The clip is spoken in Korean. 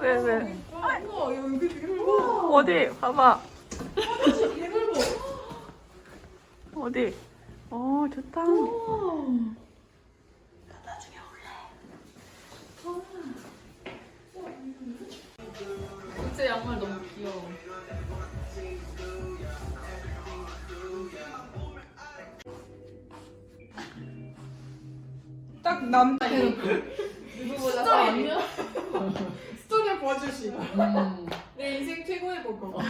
왜, 왜? 어디? 봐봐. 어디? 어, 좋다. 진짜 양말 너무 귀여워. 딱 남자 누구보다 더 안녕. 스토리를 봐주시. 음. 내 인생 최고의 보고.